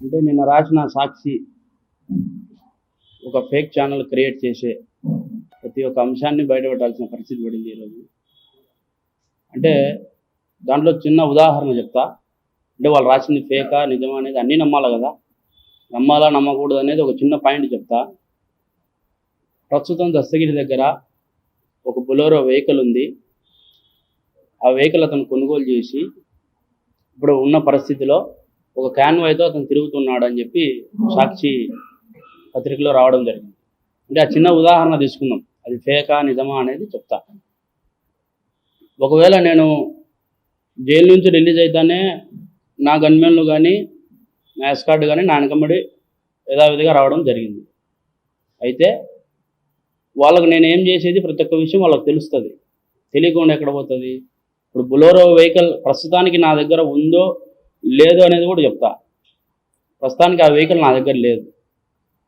అంటే నిన్న రాసిన సాక్షి ఒక ఫేక్ ఛానల్ క్రియేట్ చేసే ప్రతి ఒక్క అంశాన్ని బయటపెట్టాల్సిన పరిస్థితి పడింది ఈరోజు. అంటే దాంట్లో చిన్న ఉదాహరణ చెప్తా. అంటే వాళ్ళు రాసింది ఫేకా నిజమా అనేది అన్నీ నమ్మాలి కదా? నమ్మాలా నమ్మకూడదు అనేది ఒక చిన్న పాయింట్ చెప్తా. ప్రస్తుతం దస్తగిరి దగ్గర ఒక బొలోరో వెహికల్ ఉంది. ఆ వెహికల్ అతను కొనుగోలు చేసి ఇప్పుడు ఉన్న పరిస్థితిలో ఒక క్యాన్వాయ్తో అతను తిరుగుతున్నాడు అని చెప్పి సాక్షి పత్రికలో రావడం జరిగింది. అంటే ఆ చిన్న ఉదాహరణ తీసుకుందాం. అది ఫేకా నిజమా అనేది చెప్తా. ఒకవేళ నేను జైలు నుంచి రిలీజ్ అయితేనే నా గన్మెన్లు కానీ నా ఎస్కార్డ్ కానీ నా వెనకబడి యథావిధిగా రావడం జరిగింది. అయితే వాళ్ళకు నేను ఏం చేసేది? ప్రతి ఒక్క విషయం వాళ్ళకి తెలుస్తుంది. తెలియకుండా ఎక్కడ పోతుంది? ఇప్పుడు బులోరో వెహికల్ ప్రస్తుతానికి నా దగ్గర ఉందో లేదు అనేది కూడా చెప్తా. ప్రస్తుతానికి ఆ వెహికల్ నా దగ్గర లేదు.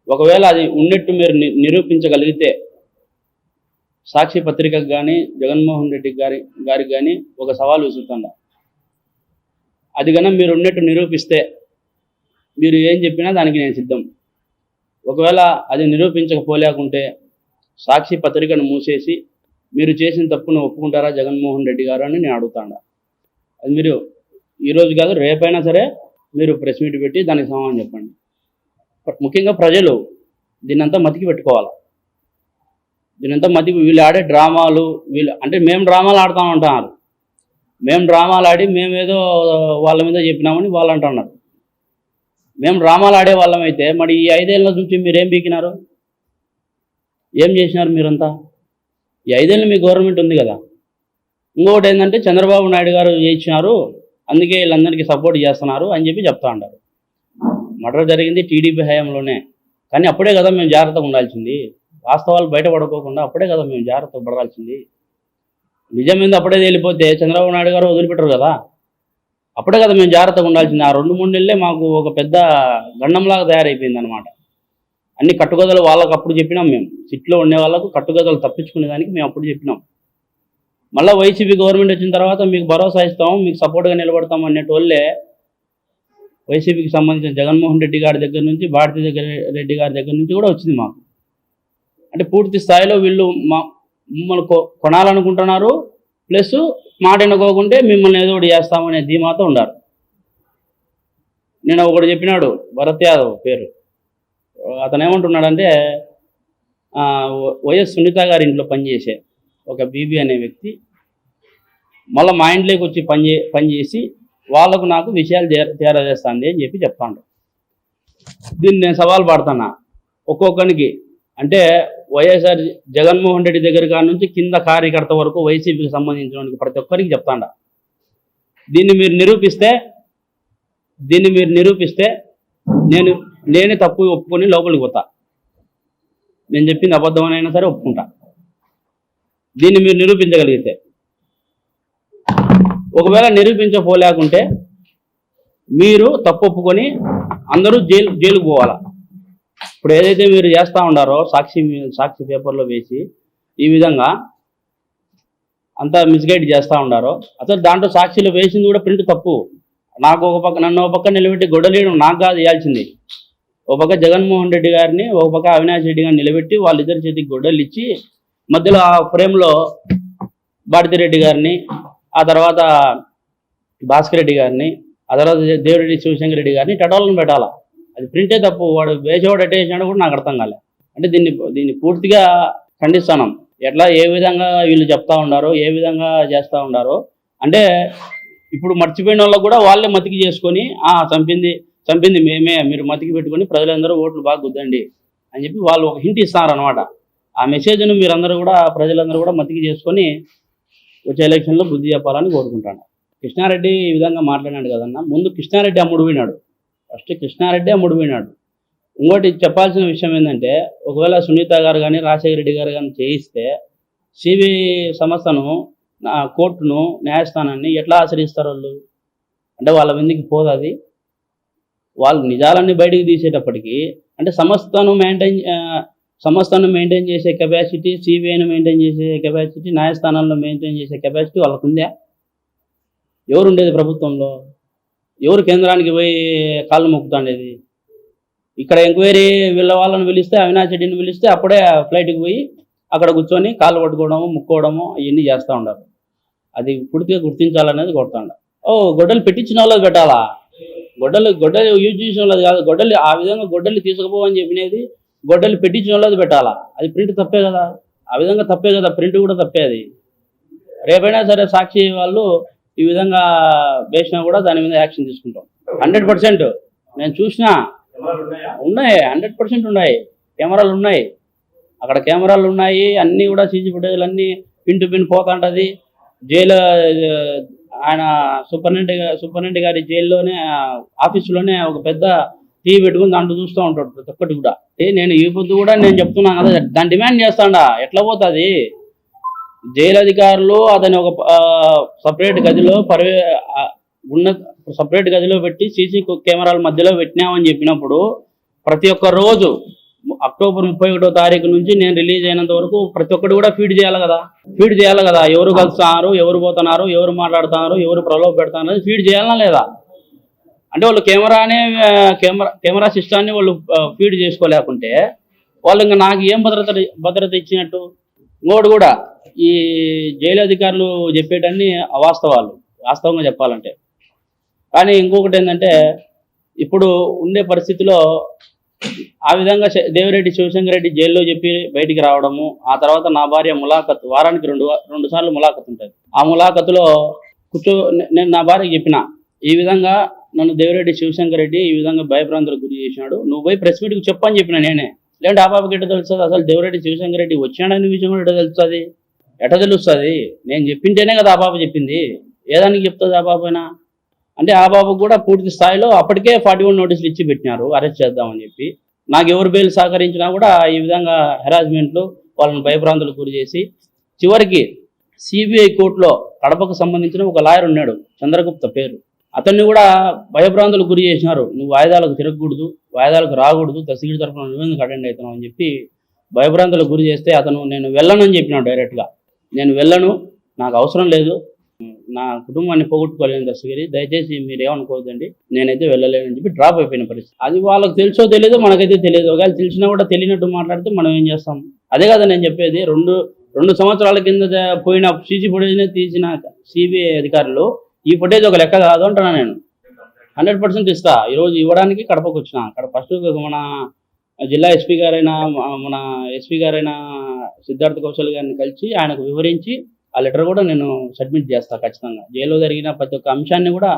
ఒకవేళ అది ఉన్నట్టు మీరు ని- నిరూపించగలిగితే సాక్షి పత్రికకు కానీ జగన్మోహన్ రెడ్డి గారి గారికి కానీ ఒక సవాల్ విసురుతుండ అది కన్నా మీరు ఉన్నట్టు నిరూపిస్తే మీరు ఏం చెప్పినా దానికి నేను సిద్ధం. ఒకవేళ అది నిరూపించకపోలేకుంటే సాక్షి పత్రికను మూసేసి మీరు చేసిన తప్పును ఒప్పుకుంటారా జగన్మోహన్ రెడ్డి గారు అని నేను అడుగుతాడా అది మీరు ఈరోజు కాదు రేపైనా సరే మీరు ప్రెస్ మీట్ పెట్టి దానికి సమాధానం చెప్పండి. ముఖ్యంగా ప్రజలు దీన్నంతా మతికి పెట్టుకోవాలి. దీనంతా మతికి వీళ్ళు ఆడే డ్రామాలు వీళ్ళు అంటే మేము డ్రామాలు ఆడుతూ ఉంటున్నారు. మేము డ్రామాలు ఆడి మేమేదో వాళ్ళ మీద చెప్పినామని వాళ్ళు అంటున్నారు. మేము డ్రామాలు ఆడే వాళ్ళమైతే మరి ఈ ఐదేళ్ళ నుంచి మీరు ఏం పీకినారు ఏం చేసినారు మీరంతా? ఈ ఐదేళ్ళు మీ గవర్నమెంట్ ఉంది కదా. ఇంకొకటి ఏంటంటే చంద్రబాబు నాయుడు గారు చేయించినారు అందుకే వీళ్ళందరికీ సపోర్ట్ చేస్తున్నారు అని చెప్పి చెప్తా ఉంటారు మర్డర్ జరిగింది టీడీపీ హయాంలోనే. కానీ అప్పుడే కదా మేము జాగ్రత్తగా ఉండాల్సింది. వాస్తవాలు బయటపడుకోకుండా అప్పుడే కదా మేము జాగ్రత్తగా పడాల్సింది. నిజం మీద అప్పుడే తేలిపోతే చంద్రబాబు నాయుడు గారు వదిలిపెట్టరు కదా. అప్పుడే కదా మేము జాగ్రత్తగా ఉండాల్సింది. ఆ రెండు మూడు నెలలే మాకు ఒక పెద్ద గండంలాగా తయారైపోయింది అనమాట అన్ని కట్టుకథలు వాళ్ళకు అప్పుడు చెప్పినాం మేము. సిట్లో ఉండే వాళ్ళకు కట్టుకథలు తప్పించుకునే దానికి మేము అప్పుడు చెప్పినాం. మళ్ళీ వైసీపీ గవర్నమెంట్ వచ్చిన తర్వాత మీకు భరోసా ఇస్తాం మీకు సపోర్ట్గా నిలబడతాం అనేటోళ్ళే వైసీపీకి సంబంధించిన జగన్మోహన్ రెడ్డి గారి దగ్గర నుంచి భారతీ దగ్గర రెడ్డి గారి దగ్గర నుంచి కూడా వచ్చింది మాకు. అంటే పూర్తి స్థాయిలో వీళ్ళు మా మిమ్మల్ని కొ- కొనాలనుకుంటున్నారు ప్లస్ మాట ఎన్నుకోకుంటే మిమ్మల్ని ఏదో ఒకటి చేస్తామనే ధీమాతో ఉన్నారు నేను ఒకటి చెప్పినాడు భరత్ యాదవ్ పేరు. అతను ఏమంటున్నాడంటే వైఎస్ సునీత గారి ఇంట్లో పనిచేసే ఒక బీబీ అనే వ్యక్తి మళ్ళీ మా ఇంట్లోకి వచ్చి పని చే పనిచేసి వాళ్ళకు నాకు విషయాలు చేర చేరజేస్తుంది అని చెప్పి చెప్తాను దీన్ని నేను సవాల్ పడుతున్నా ఒక్కొక్కరికి అంటే వైఎస్ఆర్ జగన్మోహన్ రెడ్డి దగ్గర కాడ నుంచి కింద కార్యకర్త వరకు వైసీపీకి సంబంధించిన ప్రతి ఒక్కరికి చెప్తాండ. దీన్ని మీరు నిరూపిస్తే దీన్ని మీరు నిరూపిస్తే నేను నేనే తప్పు ఒప్పుకొని లోపలికి పోతా. నేను చెప్పింది అబద్ధమనైనా సరే ఒప్పుకుంటా. దీన్ని మీరు నిరూపించగలిగితే. ఒకవేళ నిరూపించపోలేకుంటే మీరు తప్పు ఒప్పుకొని అందరూ జైలు జైలుకు పోవాలా? ఇప్పుడు ఏదైతే మీరు చేస్తూ ఉండారో సాక్షి సాక్షి పేపర్లో వేసి ఈ విధంగా అంతా మిస్గైడ్ చేస్తూ ఉండారో అసలు దాంట్లో సాక్షిలో వేసింది కూడా ప్రింట్ తప్పు. నాకు ఒక పక్క నన్ను ఒక పక్క నిలబెట్టి గొడవలేయడం నాకు కాదు వేయాల్సింది. ఒక పక్క జగన్మోహన్ రెడ్డి గారిని ఒక పక్క అవినాష్ రెడ్డి గారిని నిలబెట్టి వాళ్ళిద్దరి చేతికి గొడవలు ఇచ్చి మధ్యలో ఆ ఫ్రేమ్లో భారతిరెడ్డి గారిని ఆ తర్వాత భాస్కర్ రెడ్డి గారిని ఆ తర్వాత దేవిరెడ్డి శివశంకర్ రెడ్డి గారిని టటోలను పెట్టాలా? అది ప్రింటే తప్పు. వాడు వేసేవాడు ఎట్ట కూడా నాకు అర్థం కాలే. అంటే దీన్ని దీన్ని పూర్తిగా ఖండిస్తాను ఎట్లా ఏ విధంగా వీళ్ళు చెప్తా ఉండారో ఏ విధంగా చేస్తూ ఉండారో. అంటే ఇప్పుడు మర్చిపోయిన వాళ్ళకు కూడా వాళ్ళే మతికి చేసుకొని ఆ చంపింది చంపింది మేమే మీరు మతికి పెట్టుకొని ప్రజలందరూ ఓట్లు బాగా గుద్దండి అని చెప్పి వాళ్ళు ఒక హింట్ ఇస్తారనమాట ఆ మెసేజ్ను మీరందరూ కూడా ప్రజలందరూ కూడా మతికి చేసుకొని వచ్చే ఎలక్షన్లో బుద్ధి చెప్పాలని కోరుకుంటాను. కృష్ణారెడ్డి ఈ విధంగా మాట్లాడినాడు కదన్న ముందు కృష్ణారెడ్డి అమ్ముడు పోయినాడు. ఫస్ట్ కృష్ణారెడ్డి అమ్ముడు పోయినాడు. ఇంకోటి చెప్పాల్సిన విషయం ఏంటంటే ఒకవేళ సునీత గారు కానీ రాజశేఖర రెడ్డి గారు కానీ చేయిస్తే సిబిఐ సంస్థను కోర్టును న్యాయస్థానాన్ని ఎట్లా ఆశ్రయిస్తారు వాళ్ళు? అంటే వాళ్ళ మీదకి పోదు అది. వాళ్ళు నిజాలన్నీ బయటికి తీసేటప్పటికీ అంటే సంస్థను మెయింటైన్ సంస్థను మెయింటైన్ చేసే కెపాసిటీ సిబిఐను మెయింటైన్ చేసే కెపాసిటీ న్యాయస్థానాల్లో మెయింటైన్ చేసే కెపాసిటీ వాళ్ళకు ఉందా ఎవరు ఉండేది ప్రభుత్వంలో? ఎవరు కేంద్రానికి పోయి కాళ్ళు మొక్కుతాండేది? ఇక్కడ ఎంక్వైరీ వీళ్ళ వాళ్ళని పిలిస్తే అవినాష్ రెడ్డిని పిలిస్తే అప్పుడే ఫ్లైట్కి పోయి అక్కడ కూర్చొని కాళ్ళు పట్టుకోవడము ముక్కోవడము అవన్నీ చేస్తూ ఉండరు. అది పూర్తిగా గుర్తించాలనేది కొడతాండ ఓ గొడ్డలు పెట్టించిన వాళ్ళది పెట్టాలా? గొడ్డలు గొడ్డలు యూజ్ చేసిన వాళ్ళది కాదు. గొడ్డలు ఆ విధంగా గొడ్డలు తీసుకుపోవని చెప్పినది గొడ్డలు పెట్టించిన వాళ్ళది పెట్టాలా? అది ప్రింట్ తప్పే కదా. ఆ విధంగా తప్పే కదా. ప్రింట్ కూడా తప్పే అది. రేపైనా సరే సాక్షి వాళ్ళు ఈ విధంగా వేసినా కూడా దాని మీద యాక్షన్ తీసుకుంటాం. Hundred percent. నేను చూసినా ఉన్నాయి? హండ్రెడ్ పర్సెంట్ ఉన్నాయి. కెమెరాలు ఉన్నాయి. అక్కడ కెమెరాలు ఉన్నాయి. అన్నీ కూడా సీసీ ఫుటేజ్లు అన్నీ పిన్ టు పిన్ పోతుంటది. జైలు ఆయన సూపరింటెండెంట్ సూపరింటెండెంట్ గారి జైల్లోనే ఆఫీసులోనే ఒక పెద్ద టీవీ పెట్టుకుని దాంట్లో చూస్తూ ఉంటాడు ప్రతి ఒక్కటి కూడా. ఏ నేను ఈ పొద్దు కూడా నేను చెప్తున్నాను కదా దాన్ని డిమాండ్ చేస్తాడా? ఎట్లా పోతుంది? జైలు అధికారులు అతని ఒక సపరేట్ గదిలో పర్వే ఉన్న సపరేట్ గదిలో పెట్టి సీసీ కెమెరాల మధ్యలో పెట్టినామని చెప్పినప్పుడు ప్రతి ఒక్క రోజు అక్టోబర్ ముప్పై ఒకటో తారీఖు నుంచి నేను రిలీజ్ అయినంత వరకు ప్రతి ఒక్కటి కూడా ఫీడ్ చేయాలి కదా. ఫీడ్ చేయాలి కదా. ఎవరు కలుస్తున్నారు ఎవరు పోతున్నారు ఎవరు మాట్లాడుతున్నారు ఎవరు ప్రలోభ పెడుతున్నారు ఫీడ్ చేయాలనా లేదా? అంటే వాళ్ళు కెమెరానే కెమెరా కెమెరా సిస్టాన్ని వాళ్ళు ఫీడ్ చేసుకోలేకుంటే వాళ్ళు ఇంకా నాకు ఏం భద్రత భద్రత ఇచ్చినట్టు? ఇంకోటి కూడా ఈ జైలు అధికారులు చెప్పేటన్ని అవాస్తవాలు వాస్తవంగా చెప్పాలంటే. కానీ ఇంకొకటి ఏంటంటే ఇప్పుడు ఉండే పరిస్థితిలో ఆ విధంగా దేవిరెడ్డి శివశంకర్ రెడ్డి జైల్లో చెప్పి బయటికి రావడము ఆ తర్వాత నా భార్య ములాఖత్ వారానికి రెండు రెండు సార్లు ములాఖత్ ఉంటుంది. ఆ ములాఖత్లో కూర్చో నేను నా భార్యకి చెప్పిన ఈ విధంగా నన్ను దేవిరెడ్డి శివశంకర్ రెడ్డి ఈ విధంగా భయభ్రాంతులకు గురి చేసినాడు. నువ్వు పోయి ప్రెస్ మీట్కి చెప్పని చెప్పిన నేనే. లేదంటే ఆ బాబుకి ఎట్ట తెలుస్తుంది? అసలు దేవిరెడ్డి శివశంకర్ రెడ్డి వచ్చాడని విషయం కూడా ఎట్ట తెలుస్తుంది? ఎట్ట తెలుస్తుంది? నేను చెప్పింటేనే కదా ఆ బాబు చెప్పింది. ఏదానికి చెప్తుంది ఆ బాబైనా అంటే ఆ బాబుకు కూడా పూర్తి స్థాయిలో అప్పటికే ఫార్టీ వన్ నోటీసులు ఇచ్చి పెట్టినారు. అరెస్ట్ చేద్దామని చెప్పి. నాకు ఎవరు బెయిల్ సహకరించినా కూడా ఈ విధంగా హెరాస్మెంట్లు వాళ్ళని భయభ్రాంతులకు గురి చేసి చివరికి సిబిఐ కోర్టులో కడపకు సంబంధించిన ఒక లాయర్ ఉన్నాడు. చంద్రగుప్త పేరు. అతన్ని కూడా భయభ్రాంతులకు గురి చేసినారు. నువ్వు వాయిదాలకు తిరగకూడదు వాయిదాలకు రాకూడదు దశగిరి తరఫున నువ్వెందుకు అటెండ్ అవుతున్నావు అని చెప్పి భయభ్రాంతులకు గురి చేస్తే అతను నేను వెళ్ళను అని చెప్పినాడు డైరెక్ట్గా నేను వెళ్ళను నాకు అవసరం లేదు నా కుటుంబాన్ని పోగొట్టుకోలేను దశగిరి దయచేసి మీరు ఏమనుకోవద్దండి నేనైతే వెళ్ళలేనని చెప్పి డ్రాప్ అయిపోయిన పరిస్థితి. అది వాళ్ళకి తెలుసో తెలియదో మనకైతే తెలియదు. ఒకవేళ తెలిసినా కూడా తెలియనట్టు మాట్లాడితే మనం ఏం చేస్తాం? అదే కదా నేను చెప్పేది రెండు రెండు సంవత్సరాల కింద పోయిన సీసీ ఫుటేజ్నే తీసిన సిబిఐ అధికారులు ఈ ఫుటేజ్ ఒక లెక్క కాదు అంటున్నా నేను. హండ్రెడ్ పర్సెంట్ ఇస్తా. ఈరోజు ఇవ్వడానికి కడపకు వచ్చిన. అక్కడ ఫస్ట్ మన జిల్లా ఎస్పీ గారైన మన ఎస్పీ గారైన సిద్ధార్థ కౌశల్ గారిని కలిసి ఆయనకు వివరించి ఆ లెటర్ కూడా నేను సబ్మిట్ చేస్తా ఖచ్చితంగా. జైల్లో జరిగిన ప్రతి ఒక్క అంశాన్ని కూడా